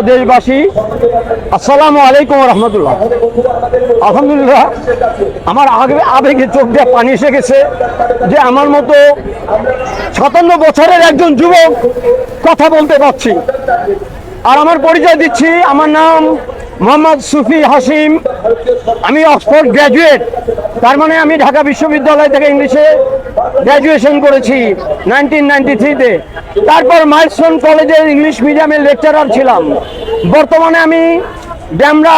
দেশবাসী, আসসালামু আলাইকুম রহমতুল্লাহ। আলহামদুলিল্লাহ, আমার আগে আবেগে চোখ দিয়ে পানি এসে গেছে যে আমার মতো সাতান্ন বছরের একজন যুবক কথা বলতে পারছি। আর আমার পরিচয় দিচ্ছি, আমার নাম মোহাম্মদ সুফি হাসিম আমি অক্সফোর্ড গ্র্যাজুয়েট, তার মানে আমি ঢাকা বিশ্ববিদ্যালয় থেকে ইংলিশে গ্র্যাজুয়েশন করেছি নাইনটিন নাইনটি থ্রিতে তারপর মাইলস্টোন কলেজের ইংলিশ মিডিয়ামের লেকচারার ছিলাম। বর্তমানে আমি Demra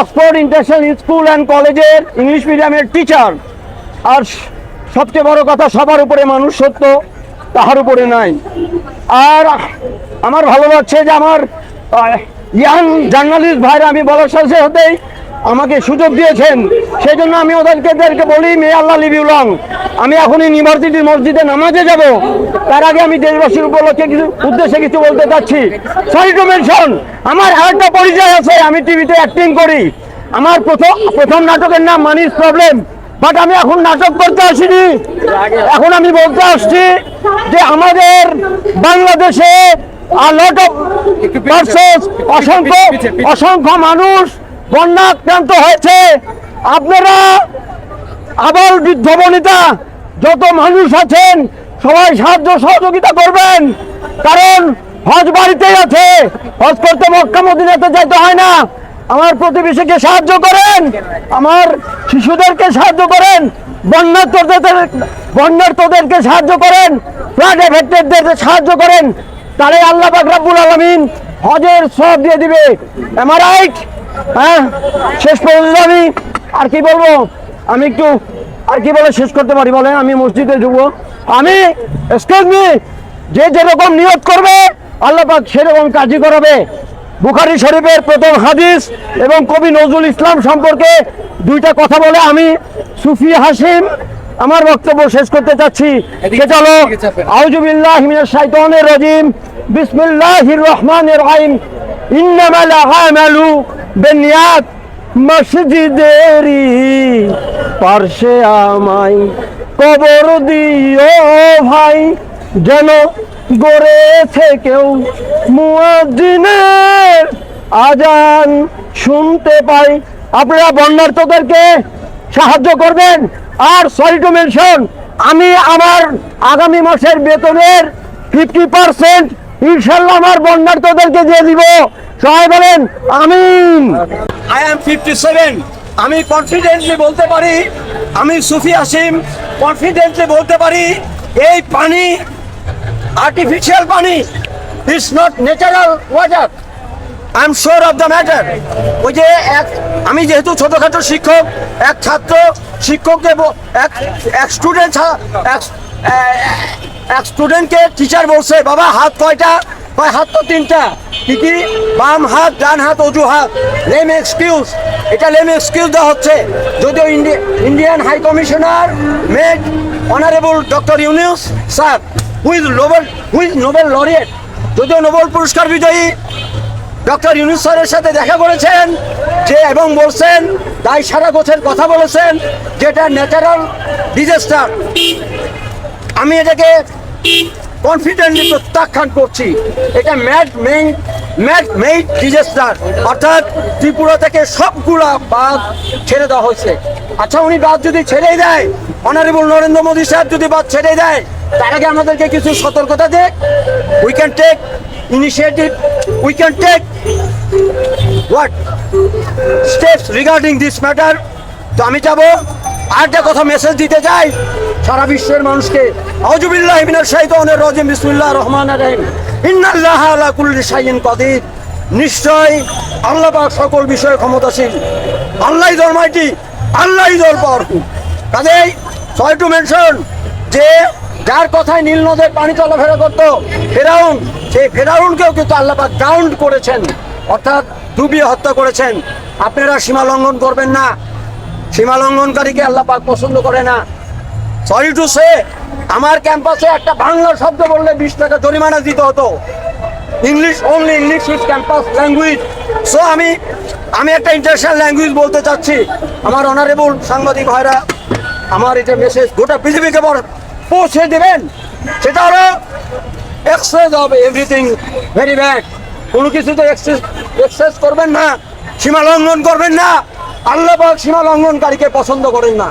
Oxford international school and কলেজের ইংলিশ মিডিয়ামের টিচার আর সবচেয়ে বড় কথা, সবার উপরে মানুষ সত্য, তাহার উপরে নাই। আর আমার ভালো লাগছে যে আমার ইয়াং জার্নালিস্ট ভাইরা, আমি বলার সাথে হতেই আমাকে সুযোগ দিয়েছেন সেই জন্য আমি ওদেরকে বলি মে আল্লাহ লিভিউ লং। আমি এখন ইউনিভার্সিটির মসজিদে নামাজে যাব। তার আগে আমি দেশবাসীর উপলক্ষে কিছু উদ্দেশ্যে কিছু বলতে চাচ্ছি। সরি টু মেনশন আমার আরেকটা পরিচয় আছে আমি টিভিতে অ্যাক্টিং করি। আমার প্রথম প্রথম নাটকের নাম মানিস প্রবলেম বাট আমি এখন নাটক করতে আসিনি। এখন আমি বলতে আসছি যে আমাদের বাংলাদেশে লট অফ অসংখ্য অসংখ্য মানুষ বন্যাক্রান্ত হয়েছে। আপনারা আবার বৃদ্ধ বনিতা যত মানুষ আছেন, সবাই সাহায্য সহযোগিতা করবেন। কারণ হজ বাড়িতেই আছে। হজ করতে মক্কা মদিনাতে যাইতে হয় না। আমার প্রতিবেশীকে সাহায্য করেন। আমার শিশুদেরকে সাহায্য করেন। বন্যার্থদের বন্যার্থদেরকে সাহায্য করেন। ফ্লাড এফেক্টেডদের সাহায্য করেন। তাহলে আল্লাহ পাক রাব্বুল আলামিন হজের সব দিয়ে দিবে। আমার রাইট হ্যাঁ? শেষ পর্যন্ত আমি আর কি বলব? আমি একটু আর কি বলে শেষ করতে পারি বলে আমি মসজিদে ঢুকবো। আমি এক্সকিউজ মি যে যেরকম নিয়ত করবে আল্লাহ পাক সেরকম কাজই করাবে। বুখারি শরীফের প্রথম হাদিস এবং কবি নজরুল ইসলাম সম্পর্কে দুইটা কথা বলে আমি সুফি হাসিম আমার বক্তব্য শেষ করতে চাচ্ছি। চলো? আউজুবিল্লাহ শাইতানির রাজিম। বিসমিল্লাহির রহমানির রহিম। ইন্নামাল আমালু বিনিয়াত মসজিদেরই পার্শ্বে আমায় কবর দিও ভাই। যেন গড়েছে কেউ মুয়াজ্জিনের আজান শুনতে পাই। আপনারা বন্যার্থদেরকে সাহায্য করবেন। আর সরি টু মেনশন আমি আমার আগামী মাসের বেতনের ফিফটি পার্সেন্ট ইনশাল্লাহ আমার বন্যার্থদেরকে দিয়ে দিব। সবাই বলেন, আমিন। আই এম ফিফটি সেভেন আমি কনফিডেন্টলি বলতে পারি, আমি সুফি আসিম কনফিডেন্টলি বলতে পারি, এই পানি আর্টিফিশিয়াল পানি is not natural water I am sure of the matter ওই যে এক, আমি যেহেতু ছোটোখাটো শিক্ষক, এক ছাত্র শিক্ষককে এক এক স্টুডেন্ট এক এক স্টুডেন্টকে টিচার বলছে, বাবা, হাত কয়টা? কয়, হাত তো তিনটা। কি কি? বাম হাত, ডান হাত অজু হাত। লেম এক্সকিউজ এটা লেম এক্সকিউজ দেওয়া হচ্ছে। যদিও Indian high commissioner made honourable doctor Yunus sir who's Nobel who's Nobel laureate যদিও নোবেল পুরস্কার বিজয়ী ডক্টর ইউনুস স্যারের সাথে দেখা করেছেন, যে এবং বলছেন, তাই সারা গোছের কথা বলেছেন, যেটা ন্যাচারাল ডিজাস্টার আমি এটাকে কনফিডেন্টলি প্রত্যাখ্যান করছি। এটা mad main mad made disaster অর্থাৎ ত্রিপুরা থেকে সবগুলা বাদ ছেড়ে দেওয়া হয়েছে। আচ্ছা উনি বাদ যদি ছেড়েই দেয় অনারেবল নরেন্দ্র মোদী স্যার যদি বাদ ছেড়ে দেয়, তার আগে আমাদেরকে কিছু সতর্কতা দেখ। We can take initiative we can take what steps regarding this matter তো আমি যাব। আরেকটা কথা মেসেজ দিতে চাই, সারা বিশ্বের মানুষকে আউজুবিল্লাহ মিনাশ শাইতানির রাজিম, বিসমিল্লাহির রহমানির রহিম। ইন্নাল্লাহ আলা কুল্লি শাইইন কাদির। নিশ্চয় আল্লাহ সকল বিষয়ে ক্ষমতাশীল। আল্লাহই ধর্মাইটি আল্লাহই দল পাওয়ারফুল কাজেই সরি টু মেনশন যে যার কথায় নীল নদের পানি চলাফেরা করতো, ফেরাউন, সেই ফেরাউনকেও কিন্তু আল্লাহ পাক ডাউন করেছেন। অর্থাৎ ডুবিয়ে হত্যা করেছেন। আপনারা সীমা লঙ্ঘন করবেন না। সীমা লঙ্ঘনকারীকে আল্লাহ পাক পছন্দ করে না। সরি টু সে আমার ক্যাম্পাসে একটা বাংলা শব্দ বললে বিশ টাকা জরিমানা দিতে হতো। English only English is campus language so আমি আমি একটা ইন্টারন্যাশনাল ল্যাঙ্গুয়েজ বলতে চাচ্ছি। আমার অনারেবল সাংবাদিক ভাইরা, আমার এটা মেসেজ গোটা পৃথিবীকে পৌঁছে দেবেন। সেটা হলো excess of everything very bad কোনো কিছুতে এক্সেস এক্সেস করবেন না সীমা লঙ্ঘন করবেন না। আল্লাহ পাক সীমা লঙ্ঘনকারীকে পছন্দ করেন না।